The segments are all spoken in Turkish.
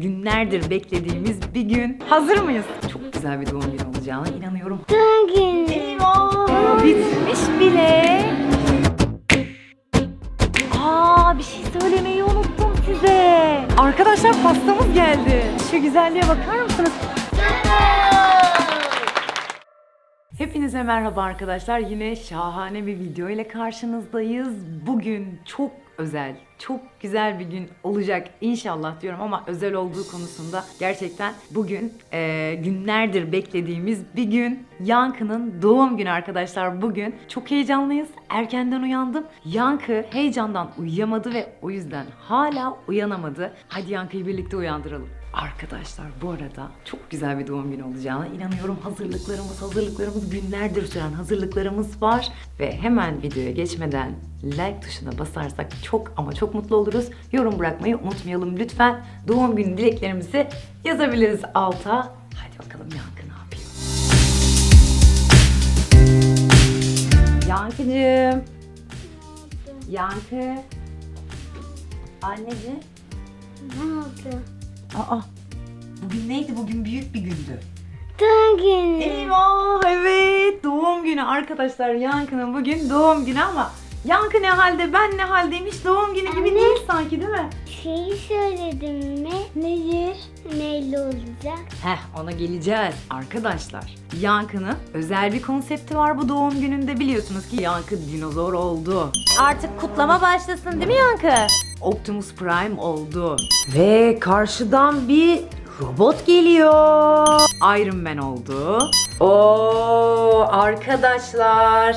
Günlerdir beklediğimiz bir gün. Hazır mıyız? Çok güzel bir doğum günü olacağına inanıyorum. Doğum günü. Eyvah! Bitmiş bile. Aa bir şey söylemeyi unuttum size. Arkadaşlar pastamız geldi. Şu güzelliğe bakar mısınız? Hepinize merhaba arkadaşlar. Yine şahane bir video ile karşınızdayız. Bugün çok özel, çok güzel bir gün olacak inşallah diyorum ama özel olduğu konusunda gerçekten bugün eee, günlerdir beklediğimiz bir gün. Yankı'nın doğum günü arkadaşlar bugün. Çok heyecanlıyız. Erkenden uyandım. Yankı heyecandan uyuyamadı ve o yüzden hala uyanamadı. Hadi Yankı'yı birlikte uyandıralım. Arkadaşlar bu arada çok güzel bir doğum günü olacağına inanıyorum. Hazırlıklarımız, hazırlıklarımız günlerdir süren hazırlıklarımız var. Ve hemen videoya geçmeden like tuşuna basarsak çok ama çok mutlu oluruz. Yorum bırakmayı unutmayalım lütfen. Doğum günü dileklerimizi yazabiliriz alta. Hadi bakalım Yankı ne yapıyor? Yankıcığım. Yankı. Anneciğim. Ne oldu? Aa. Bugün neydi? Bugün büyük bir gündü. Doğum günü. Eyvah evet doğum günü arkadaşlar Yankı'nın bugün doğum günü ama Yankı ne halde ben ne haldeyim hiç doğum günü gibi Anne. değil sanki değil mi? Şeyi söyledim mi? Neyi? Neyle olacak? Heh ona geleceğiz arkadaşlar. Yankı'nın özel bir konsepti var bu doğum gününde biliyorsunuz ki Yankı dinozor oldu. Artık kutlama başlasın değil mi Yankı? Optimus Prime oldu. Ve karşıdan bir robot geliyor. Iron Man oldu. Oo arkadaşlar.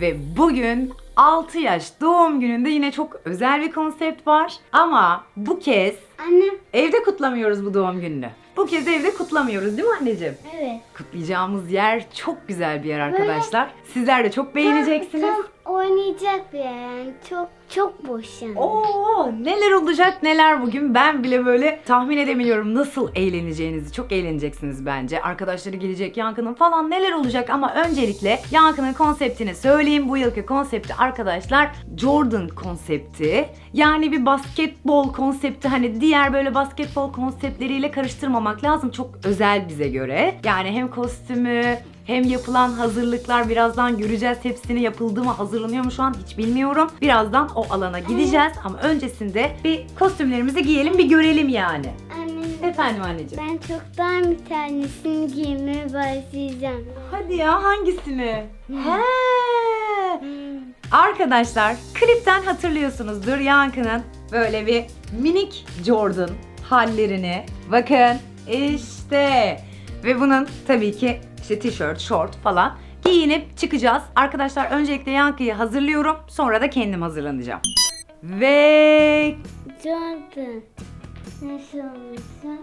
Ve bugün 6 yaş doğum gününde yine çok özel bir konsept var. Ama bu kez Annem. evde kutlamıyoruz bu doğum gününü. Bu kez evde kutlamıyoruz değil mi anneciğim? Evet. Kutlayacağımız yer çok güzel bir yer arkadaşlar. Sizler de çok beğeneceksiniz. Tam, tam oynayacak yani. Çok çok boş yani. Oo neler olacak neler bugün? Ben bile böyle tahmin edemiyorum nasıl eğleneceğinizi. Çok eğleneceksiniz bence. Arkadaşları gelecek Yankı'nın falan neler olacak? Ama öncelikle Yankı'nın konseptini söyleyeyim. Bu yılki konsepti arkadaşlar Jordan konsepti. Yani bir basketbol konsepti. Hani diğer böyle basketbol konseptleriyle karıştırmamak lazım. Çok özel bize göre. Yani hem kostümü hem yapılan hazırlıklar birazdan göreceğiz. Hepsini yapıldı mı, hazırlanıyor mu şu an hiç bilmiyorum. Birazdan o alana gideceğiz ama öncesinde bir kostümlerimizi giyelim, bir görelim yani. Efendim anneciğim. Ben çoktan bir tanesini giymeye başlayacağım. Hadi ya hangisini? He. Arkadaşlar klipten hatırlıyorsunuzdur Yankı'nın böyle bir minik Jordan hallerini. Bakın işte. Ve bunun tabii ki işte tişört, şort falan giyinip çıkacağız. Arkadaşlar öncelikle Yankı'yı hazırlıyorum. Sonra da kendim hazırlanacağım. Ve Jordan. Nasıl olursa?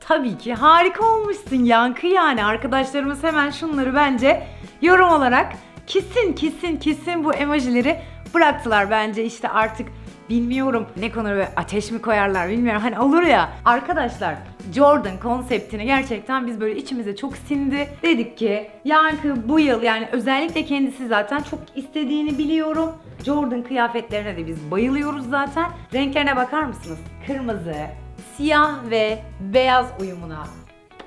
Tabii ki harika olmuşsun Yankı yani. Arkadaşlarımız hemen şunları bence yorum olarak kesin kesin kesin bu emojileri bıraktılar bence işte artık bilmiyorum ne konu böyle ateş mi koyarlar bilmiyorum. Hani olur ya arkadaşlar Jordan konseptini gerçekten biz böyle içimize çok sindi. Dedik ki Yankı bu yıl yani özellikle kendisi zaten çok istediğini biliyorum. Jordan kıyafetlerine de biz bayılıyoruz zaten. Renklerine bakar mısınız? Kırmızı siyah ve beyaz uyumuna.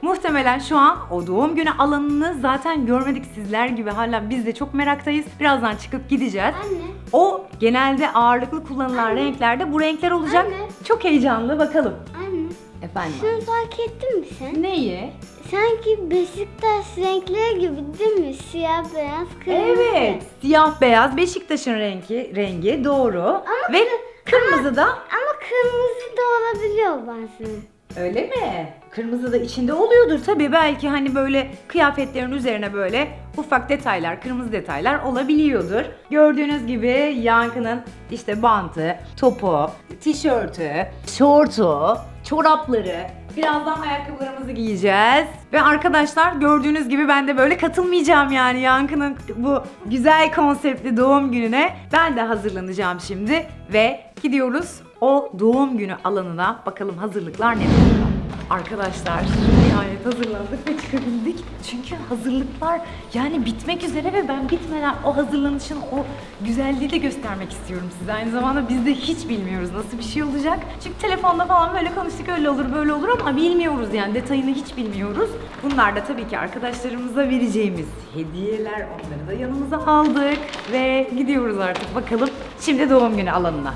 Muhtemelen şu an o doğum günü alanını zaten görmedik sizler gibi hala biz de çok meraktayız. Birazdan çıkıp gideceğiz. Anne. O genelde ağırlıklı kullanılan renklerde bu renkler olacak. Anne. Çok heyecanlı bakalım. Anne. Efendim. Şunu fark ettin mi sen? Neyi? Sanki Beşiktaş renkleri gibi değil mi? Siyah, beyaz, kırmızı. Evet. Siyah beyaz Beşiktaş'ın rengi, rengi doğru. Ve kırmızı da Ama kırmızı da olabiliyor bazen. Öyle mi? Kırmızı da içinde oluyordur tabii. Belki hani böyle kıyafetlerin üzerine böyle ufak detaylar, kırmızı detaylar olabiliyordur. Gördüğünüz gibi Yankı'nın işte bantı, topu, tişörtü, şortu, çorapları, Birazdan ayakkabılarımızı giyeceğiz. Ve arkadaşlar gördüğünüz gibi ben de böyle katılmayacağım yani Yankı'nın bu güzel konseptli doğum gününe. Ben de hazırlanacağım şimdi ve gidiyoruz o doğum günü alanına. Bakalım hazırlıklar ne durumda. Arkadaşlar nihayet hazırlandık ve çıkabildik. Çünkü hazırlıklar yani bitmek üzere ve ben bitmeden o hazırlanışın o güzelliği de göstermek istiyorum size. Aynı zamanda biz de hiç bilmiyoruz nasıl bir şey olacak. Çünkü telefonda falan böyle konuştuk öyle olur böyle olur ama bilmiyoruz yani detayını hiç bilmiyoruz. Bunlar da tabii ki arkadaşlarımıza vereceğimiz hediyeler. Onları da yanımıza aldık ve gidiyoruz artık bakalım şimdi doğum günü alanına.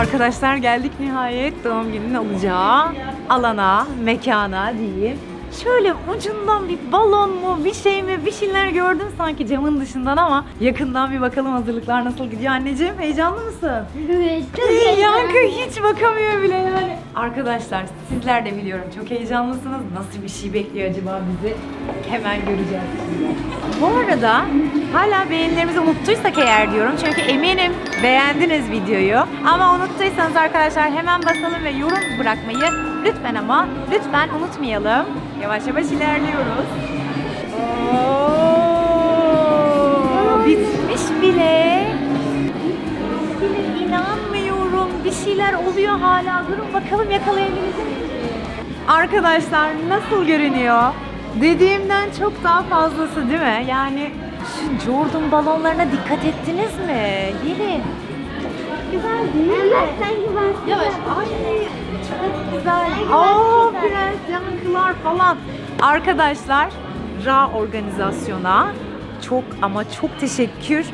Arkadaşlar geldik nihayet doğum gününün olacağı alana, mekana diyeyim. Şöyle ucundan bir balon mu, bir şey mi, bir şeyler gördüm sanki camın dışından ama yakından bir bakalım hazırlıklar nasıl gidiyor anneciğim. Heyecanlı mısın? Evet. Çok. Yankı hiç bakamıyor bile yani. Arkadaşlar sizler de biliyorum çok heyecanlısınız. Nasıl bir şey bekliyor acaba bizi? Hemen göreceğiz. Bu arada hala beğenilerimizi unuttuysak eğer diyorum. Çünkü eminim beğendiniz videoyu. Ama unuttuysanız arkadaşlar hemen basalım ve yorum bırakmayı lütfen ama lütfen unutmayalım. Yavaş yavaş ilerliyoruz. Oo, bitmiş bile. Bile inanmıyorum. Bir şeyler oluyor hala. Durun bakalım yakalayabilecek miyiz? Arkadaşlar nasıl görünüyor? Dediğimden çok daha fazlası değil mi? Yani şu Jordan balonlarına dikkat ettiniz mi? Gelin. Güzel değil mi? Evet sanki ben Yavaş. Ay çok güzel. Aa prens yankılar falan. Arkadaşlar Ra organizasyona çok ama çok teşekkür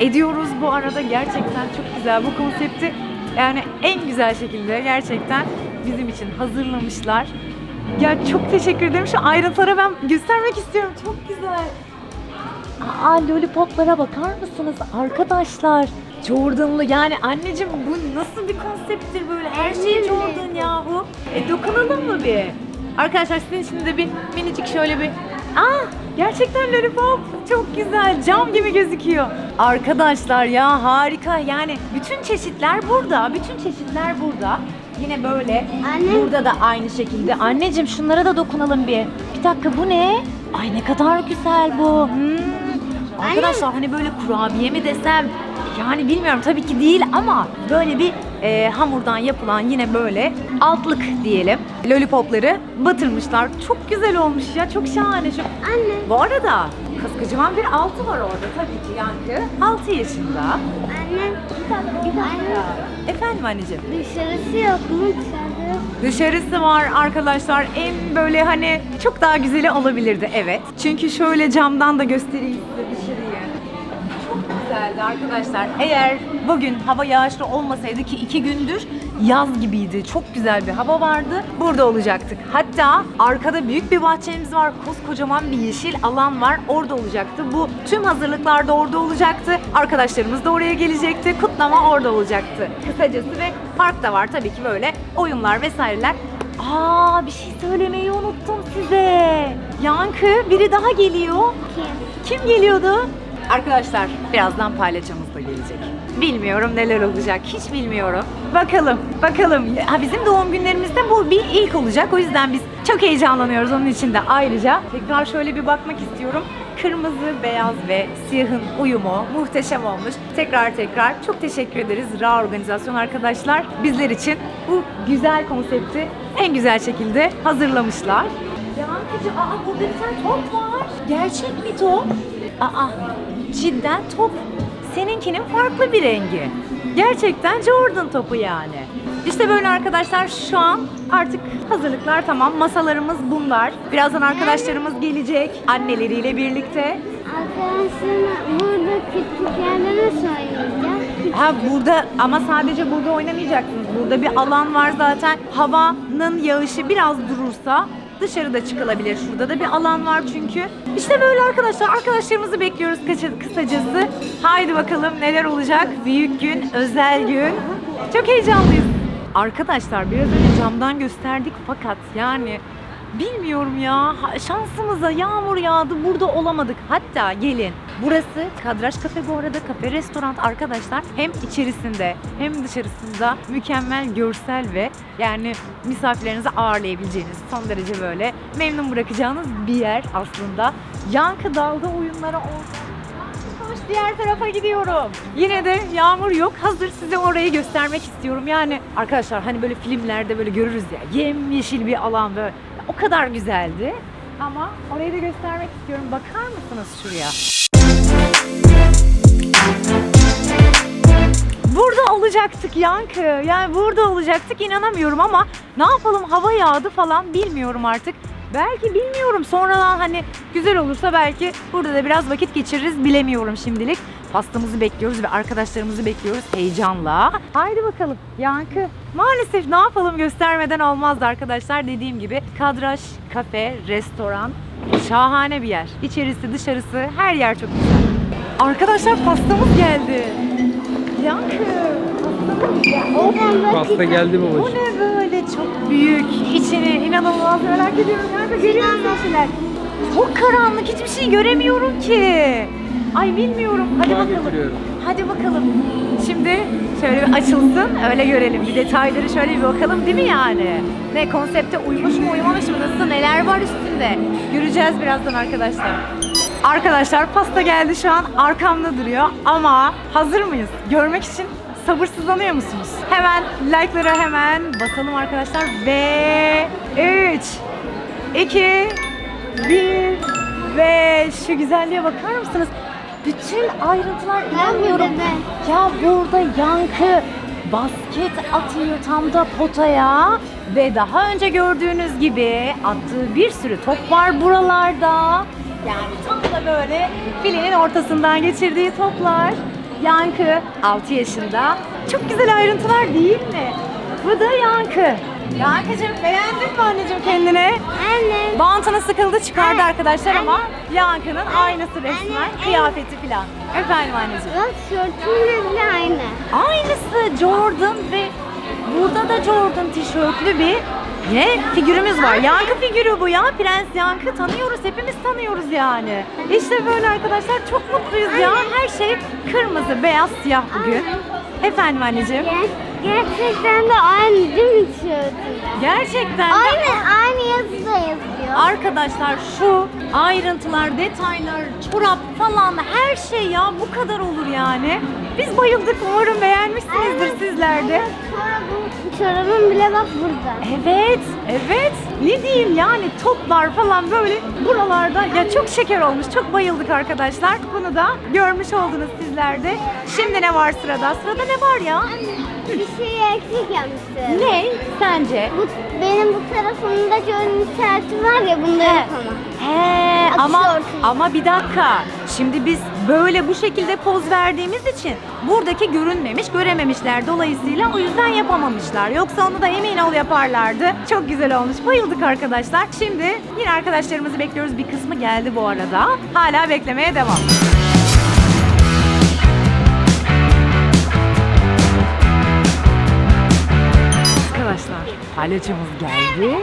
ediyoruz bu arada. Gerçekten çok güzel bu konsepti yani en güzel şekilde gerçekten bizim için hazırlamışlar. Ya çok teşekkür ederim. Şu ayrıntılara ben göstermek istiyorum. Çok güzel. Aa lollipoplara bakar mısınız arkadaşlar? Jordan'lı yani anneciğim bu nasıl bir konsepttir böyle her şey. Jordan yahu. E dokunalım mı bir? Arkadaşlar sizin için de bir minicik şöyle bir Aa gerçekten lollipop çok güzel cam gibi gözüküyor. Arkadaşlar ya harika yani bütün çeşitler burada bütün çeşitler burada. Yine böyle Anne. burada da aynı şekilde. Anneciğim şunlara da dokunalım bir. Bir dakika bu ne? Ay ne kadar güzel bu. Hmm. Arkadaşlar hani böyle kurabiye mi desem yani bilmiyorum tabii ki değil ama böyle bir e, hamurdan yapılan yine böyle altlık diyelim. Lollipopları batırmışlar. Çok güzel olmuş ya çok şahane. Çok... Anne. Bu arada kıskıcıman bir altı var orada tabii ki Yankı. 6 yaşında. Anne. Anne. Efendim anneciğim. Dışarısı yok mu? Dışarıda yok. Dışarısı var arkadaşlar. En böyle hani çok daha güzeli olabilirdi evet. Çünkü şöyle camdan da göstereyim size dışarıyı. Çok güzeldi arkadaşlar. Eğer bugün hava yağışlı olmasaydı ki iki gündür yaz gibiydi. Çok güzel bir hava vardı. Burada olacaktık. Hatta arkada büyük bir bahçemiz var. Koskocaman bir yeşil alan var. Orada olacaktı. Bu tüm hazırlıklar da orada olacaktı. Arkadaşlarımız da oraya gelecekti. Kutlama orada olacaktı. Kısacası ve park da var tabii ki böyle oyunlar vesaireler. Aa bir şey söylemeyi unuttum size. Yankı biri daha geliyor. Kim? Kim geliyordu? Arkadaşlar birazdan paylaşımız da gelecek. Bilmiyorum neler olacak hiç bilmiyorum. Bakalım bakalım. Ha, bizim doğum günlerimizde bu bir ilk olacak. O yüzden biz çok heyecanlanıyoruz onun için de ayrıca. Tekrar şöyle bir bakmak istiyorum. Kırmızı, beyaz ve siyahın uyumu muhteşem olmuş. Tekrar tekrar çok teşekkür ederiz Ra Organizasyon arkadaşlar. Bizler için bu güzel konsepti en güzel şekilde hazırlamışlar. Yankıcı, aa burada bir tane top var. Gerçek bir top. Aa, cidden top. Seninkinin farklı bir rengi. Gerçekten Jordan topu yani. İşte böyle arkadaşlar şu an artık hazırlıklar tamam. Masalarımız bunlar. Birazdan arkadaşlarımız gelecek anneleriyle birlikte. Arkadaşlarım burada küçük nasıl oynayacağım? Ha burada ama sadece burada oynamayacaksınız. Burada bir alan var zaten. Havanın yağışı biraz durursa dışarıda çıkılabilir. Şurada da bir alan var çünkü. İşte böyle arkadaşlar. Arkadaşlarımızı bekliyoruz kısa- kısacası. Haydi bakalım neler olacak. Büyük gün, özel gün. Çok heyecanlıyız. Arkadaşlar biraz önce camdan gösterdik fakat yani Bilmiyorum ya. Şansımıza yağmur yağdı. Burada olamadık. Hatta gelin. Burası Kadraj Kafe bu arada. Kafe restoran arkadaşlar. Hem içerisinde hem dışarısında mükemmel görsel ve yani misafirlerinizi ağırlayabileceğiniz son derece böyle memnun bırakacağınız bir yer aslında. Yankı dalga oyunlara orada. olmuş diğer tarafa gidiyorum. Yine de yağmur yok. Hazır size orayı göstermek istiyorum. Yani arkadaşlar hani böyle filmlerde böyle görürüz ya yemyeşil bir alan böyle. O kadar güzeldi. Ama orayı da göstermek istiyorum. Bakar mısınız şuraya? Burada olacaktık Yankı. Yani burada olacaktık inanamıyorum ama ne yapalım hava yağdı falan bilmiyorum artık. Belki bilmiyorum sonradan hani güzel olursa belki burada da biraz vakit geçiririz bilemiyorum şimdilik. Pastamızı bekliyoruz ve arkadaşlarımızı bekliyoruz heyecanla. Haydi bakalım Yankı. Maalesef ne yapalım göstermeden olmazdı arkadaşlar. Dediğim gibi kadraj, kafe, restoran şahane bir yer. İçerisi dışarısı her yer çok güzel. Arkadaşlar pastamız geldi. Yankı pastamız geldi. Pasta geldi bu babacığım. ne böyle çok büyük. İçini inanılmaz merak ediyorum. Nerede görüyor musun şeyler? Çok karanlık hiçbir şey göremiyorum ki. Ay bilmiyorum. Hadi bakalım. Hadi bakalım. Şimdi şöyle bir açılsın öyle görelim. Bir detayları şöyle bir bakalım değil mi yani? Ne konsepte uymuş mu uymamış mı nasıl neler var üstünde? Göreceğiz birazdan arkadaşlar. Arkadaşlar pasta geldi şu an arkamda duruyor ama hazır mıyız? Görmek için sabırsızlanıyor musunuz? Hemen like'lara hemen basalım arkadaşlar ve 3 2 1 ve şu güzelliğe bakar mısınız? Bütün ayrıntılar inanmıyorum. Ya burada yankı basket atıyor tam da potaya ve daha önce gördüğünüz gibi attığı bir sürü top var buralarda. Yani tam da böyle filenin ortasından geçirdiği toplar. Yankı 6 yaşında. Çok güzel ayrıntılar değil mi? Bu da Yankı. Yankıcığım beğendin mi anneciğim kendini? Anne. Bantına sıkıldı çıkardı arkadaşlar ama Yankı'nın aynısı resmen Anne. kıyafeti falan. Efendim anneciğim. Bak şortumla bile aynı. Aynısı Jordan ve burada da Jordan tişörtlü bir yine figürümüz var. Yankı figürü bu ya. Prens Yankı tanıyoruz. Hepimiz tanıyoruz yani. İşte böyle arkadaşlar çok mutluyuz ya. Her şey kırmızı, beyaz, siyah bugün. Efendim anneciğim. Ger- gerçekten de aynı değil mi tişörtüm? Gerçekten de Aynı, aynı yazı da yazıyor. Arkadaşlar şu ayrıntılar, detaylar, çorap falan her şey ya bu kadar olur yani. Biz bayıldık umarım beğenmişsinizdir sizler de. Çorabım, çorabım bile bak burada. Evet, evet. Ne diyeyim yani toplar falan böyle buralarda ya çok şeker olmuş. Çok bayıldık arkadaşlar. Bunu da görmüş oldunuz sizler de. Şimdi ne var sırada? Sırada ne var ya? Bir şey eksik yapmışsın. Ne sence? Bu, benim bu tarafımdaki ön işareti var ya bunda yok ama. He ama ama bir dakika. Şimdi biz böyle bu şekilde poz verdiğimiz için buradaki görünmemiş, görememişler. Dolayısıyla o yüzden yapamamışlar. Yoksa onu da emin ol yaparlardı. Çok güzel olmuş. Bayıldık arkadaşlar. Şimdi yine arkadaşlarımızı bekliyoruz. Bir kısmı geldi bu arada. Hala beklemeye devam. Arkadaşlar palyaçomuz geldi.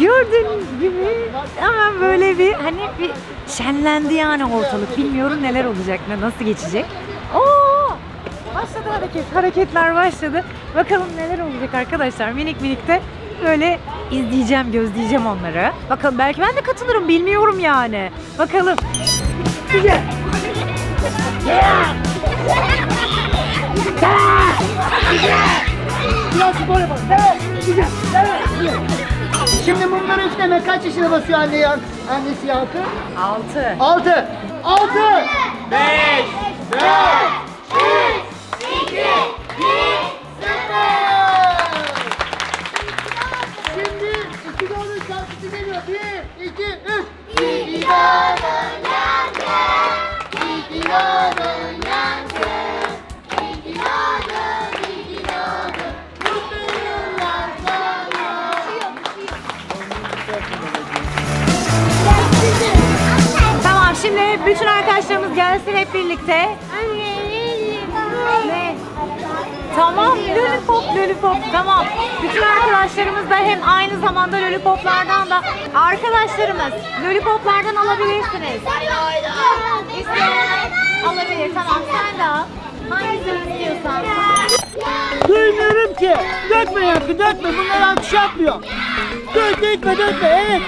Gördüğünüz gibi hemen böyle bir hani bir şenlendi yani ortalık. Bilmiyorum neler olacak ne nasıl geçecek. Oo! Başladı hareket. Hareketler başladı. Bakalım neler olacak arkadaşlar. Minik minik de böyle izleyeceğim, gözleyeceğim onları. Bakalım belki ben de katılırım bilmiyorum yani. Bakalım. Güzel. Biraz spor yapalım. Evet, güzel. Evet, güzel. Şimdi bunları üfleme kaç yaşına basıyor anne yan, annesi yankı? Altı. Altı. Altı. Beş. Bütün arkadaşlarımız gelsin hep birlikte. Ne? Tamam, lollipop, lollipop. Tamam. Bütün arkadaşlarımız da hem aynı zamanda lollipoplardan da arkadaşlarımız lollipoplardan alabilirsiniz. İsteyen alabilir. Tamam, sen de al. Hangisini istiyorsan. Duymuyorum ki. Dökme yankı dökme. Bunlar alkış yapmıyor. Dök dökme dökme. Evet.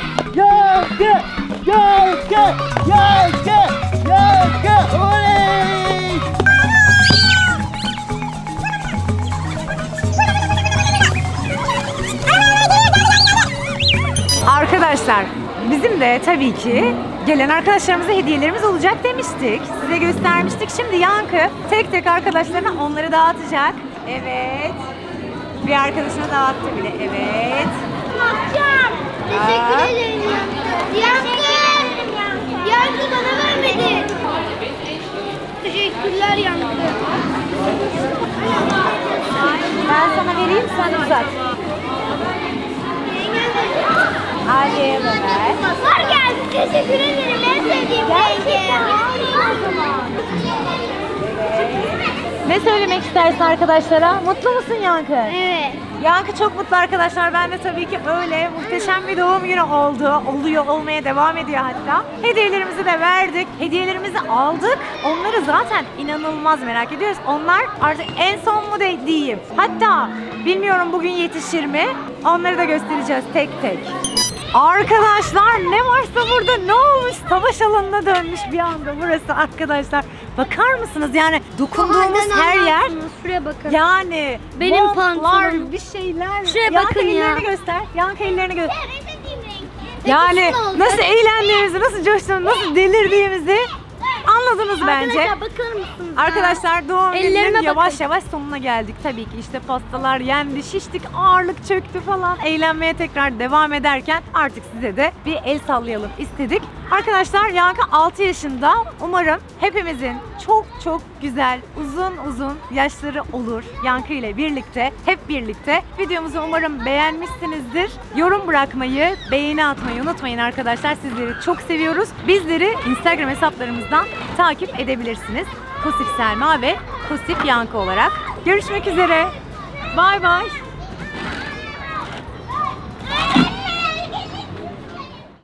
Yankı. Yalga! Yalga! Oley! Arkadaşlar bizim de tabii ki gelen arkadaşlarımıza hediyelerimiz olacak demiştik. Size göstermiştik. Şimdi Yankı tek tek arkadaşlarına onları dağıtacak. Evet. Bir arkadaşına dağıttı bile. Evet. Bakacağım. Teşekkür ederim Yankı. Yankı. Yankı bana vermedi. Teşekkürler Yankı. Ben sana vereyim sen uzat. Aliye'ye de ver. Var geldi. Teşekkür ederim. En sevdiğim. Ne söylemek istersin arkadaşlara? Mutlu musun Yankı? Evet. Yankı çok mutlu arkadaşlar. Ben de tabii ki öyle muhteşem bir doğum günü oldu. Oluyor, olmaya devam ediyor hatta. Hediyelerimizi de verdik. Hediyelerimizi aldık. Onları zaten inanılmaz merak ediyoruz. Onlar artık en son mu de- diyeyim. Hatta bilmiyorum bugün yetişir mi? Onları da göstereceğiz tek tek. Arkadaşlar ne varsa burada ne olmuş? Savaş alanına dönmüş bir anda burası arkadaşlar. Bakar mısınız? Yani dokunduğumuz her yer Şuraya bakın. yani Benim montlar, pantolonum. bir şeyler. Şuraya Yankı bakın ya. göster. Yankı ellerini göster. Yani nasıl eğlendiğimizi, nasıl coştuğumuzu, nasıl delirdiğimizi anladınız bence. Arkadaşlar bakar mısınız? Arkadaşlar doğum gününün yavaş bakın. yavaş sonuna geldik. Tabii ki işte pastalar yendi, şiştik, ağırlık çöktü falan. Eğlenmeye tekrar devam ederken artık size de bir el sallayalım istedik. Arkadaşlar Yankı 6 yaşında. Umarım hepimizin çok çok güzel, uzun uzun yaşları olur. Yankı ile birlikte, hep birlikte. Videomuzu umarım beğenmişsinizdir. Yorum bırakmayı, beğeni atmayı unutmayın arkadaşlar. Sizleri çok seviyoruz. Bizleri Instagram hesaplarımızdan takip edebilirsiniz. Kosif Selma ve Kosif Yankı olarak. Görüşmek üzere. Bay bay.